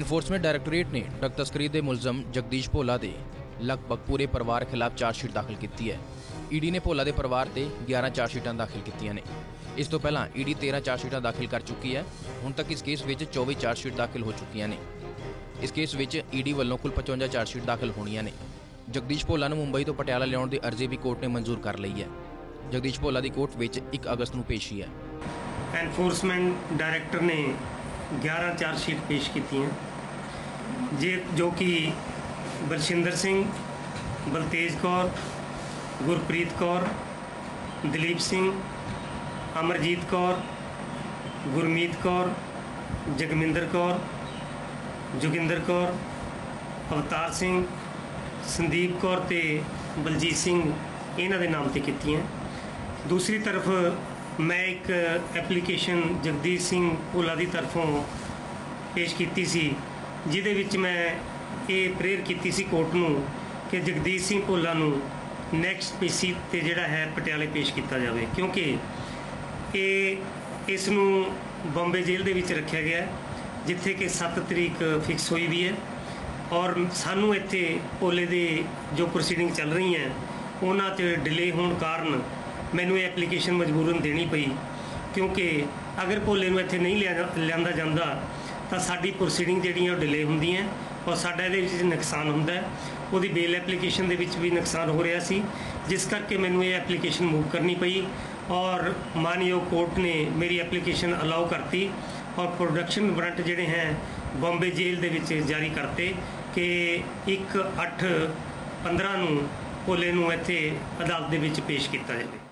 Enforcement directorate ਨੇ drug ਤਸਕਰੀ ਦੇ ਮੁਲਜ਼ਮ ਜਗਦੀਸ਼ ਭੋਲਾ ਦੇ ਲਗਭਗ ਪੂਰੇ ਪਰਿਵਾਰ ਖਿਲਾਫ ਚਾਰਜਸ਼ੀਟ ਦਾਖਲ ਕੀਤੀ ਹੈ। ਈਡੀ ਨੇ ਭੋਲਾ ਦੇ ਪਰਿਵਾਰ ਤੇ 11 ਚਾਰਜਸ਼ੀਟਾਂ ਦਾਖਲ ਕੀਤੀਆਂ ਨੇ। ਇਸ ਤੋਂ ਪਹਿਲਾਂ ਈਡੀ 13 ਚਾਰਜਸ਼ੀਟਾਂ ਦਾਖਲ ਕਰ ਚੁੱਕੀ ਹੈ। ਹੁਣ ਤੱਕ ਇਸ ਕੇਸ ਵਿੱਚ 24 ਚਾਰਜਸ਼ੀਟ ਦਾਖਲ ਹੋ ਚੁੱਕੀਆਂ ਨੇ। ਇਸ ਕੇਸ ਵਿੱਚ ਈਡੀ ਵੱਲੋਂ ਕੁੱਲ 55 ਚਾਰਜਸ਼ੀਟ ਦਾਖਲ ਹੋਣੀਆਂ ਨੇ। ਜਗਦੀਸ਼ ਭੋਲਾ ਨੂੰ ਮੁੰਬਈ ਤੋਂ ਪਟਿਆਲਾ ਲਿਆਉਣ ਦੀ ਅਰਜ਼ੀ ਵੀ ਕੋਰਟ ਨੇ ਮਨਜ਼ੂਰ ਕਰ ਲਈ ਹੈ। ਜਗਦੀਸ਼ ਭੋਲਾ ਦੀ ਕੋਰਟ ਵਿੱਚ 1 ਅਗਸਤ ਨੂੰ ਪੇਸ਼ੀ ਹੈ। ਐਨਫੋਰਸਮੈਂਟ ਡਾਇਰੈਕਟਰ ਨੇ 11 ਚਾਰਜ ਸ਼ੀਟ ਪੇਸ਼ ਕੀਤੀਆਂ। ਜੇ ਜੋ ਕਿ ਬਲਸ਼ਿੰਦਰ ਸਿੰਘ, ਬਲਤੇਜ ਕੌਰ, ਗੁਰਪ੍ਰੀਤ ਕੌਰ, ਦਲੀਪ ਸਿੰਘ, ਅਮਰਜੀਤ ਕੌਰ, ਗੁਰਮੀਤ ਕੌਰ, ਜਗਮਿੰਦਰ ਕੌਰ, ਜੋਗਿੰਦਰ ਕੌਰ, ਅਵਤਾਰ ਸਿੰਘ, ਸੰਦੀਪ ਕੌਰ ਤੇ ਬਲਜੀਤ ਸਿੰਘ ਇਹਨਾਂ ਦੇ ਨਾਮ ਤੇ ਕੀਤੀਆਂ। ਦੂਸਰੀ ਤਰਫ ਮੈਂ ਇੱਕ ਐਪਲੀਕੇਸ਼ਨ ਜਗਦੀਸ਼ ਸਿੰਘ ਭੋਲਾ ਦੀ ਤਰਫੋਂ ਪੇਸ਼ ਕੀਤੀ ਸੀ, ਜਿਹਦੇ ਵਿੱਚ ਮੈਂ ਇਹ ਪ੍ਰੇਅਰ ਕੀਤੀ ਸੀ ਕੋਰਟ ਨੂੰ ਕਿ ਜਗਦੀਸ਼ ਸਿੰਘ ਭੋਲਾ ਨੂੰ ਨੈਕਸਟ ਪੀਸੀ ਤੇ ਜਿਹੜਾ ਹੈ ਪਟਿਆਲੇ ਪੇਸ਼ ਕੀਤਾ ਜਾਵੇ, ਕਿਉਂਕਿ ਇਹ ਇਸ ਨੂੰ ਬੰਬੇ ਜੇਲ੍ਹ ਦੇ ਵਿੱਚ ਰੱਖਿਆ ਗਿਆ ਜਿੱਥੇ ਕਿ 7 ਤਰੀਕ ਫਿਕਸ ਹੋਈ ਵੀ ਹੈ ਔਰ ਸਾਨੂੰ ਇੱਥੇ ਭੋਲੇ ਦੇ ਜੋ ਪ੍ਰੋਸੀਡਿੰਗ ਚੱਲ ਰਹੀ ਹੈ ਉਹਨਾਂ 'ਚ ਡਿਲੇ ਹੋਣ ਕਾਰਨ ਮੈਨੂੰ ਇਹ ਐਪਲੀਕੇਸ਼ਨ ਮਜਬੂਰਨ ਦੇਣੀ ਪਈ, ਕਿਉਂਕਿ ਅਗਰ ਭੋਲੇ ਨੂੰ ਇੱਥੇ ਨਹੀਂ ਲਿਆ ਲਿਆਂਦਾ ਜਾਂਦਾ, ਤਾਂ ਸਾਡੀ ਪ੍ਰੋਸੀਡਿੰਗ ਜਿਹੜੀਆਂ ਉਹ ਡਿਲੇ ਹੁੰਦੀਆਂ ਔਰ ਸਾਡਾ ਇਹਦੇ ਵਿੱਚ ਨੁਕਸਾਨ ਹੁੰਦਾ ਹੈ। ਉਹਦੀ ਬੇਲ ਐਪਲੀਕੇਸ਼ਨ ਦੇ ਵਿੱਚ ਵੀ ਨੁਕਸਾਨ ਹੋ ਰਿਹਾ ਸੀ, ਜਿਸ ਕਰਕੇ ਮੈਨੂੰ ਇਹ ਐਪਲੀਕੇਸ਼ਨ ਮੂਵ ਕਰਨੀ ਪਈ ਔਰ ਮਾਨਯੋਗ ਕੋਰਟ ਨੇ ਮੇਰੀ ਐਪਲੀਕੇਸ਼ਨ ਅਲਾਉ ਕਰਤੀ ਔਰ ਪ੍ਰੋਡਕਸ਼ਨ ਵਾਰੰਟ ਜਿਹੜੇ ਹੈ, ਬੰਬੇ ਜੇਲ੍ਹ ਦੇ ਵਿੱਚ ਜਾਰੀ ਕਰਤੇ ਕਿ 1 8 15 ਨੂੰ ਭੋਲੇ ਨੂੰ ਇੱਥੇ ਅਦਾਲਤ ਦੇ ਵਿੱਚ ਪੇਸ਼ ਕੀਤਾ ਜਾਵੇ।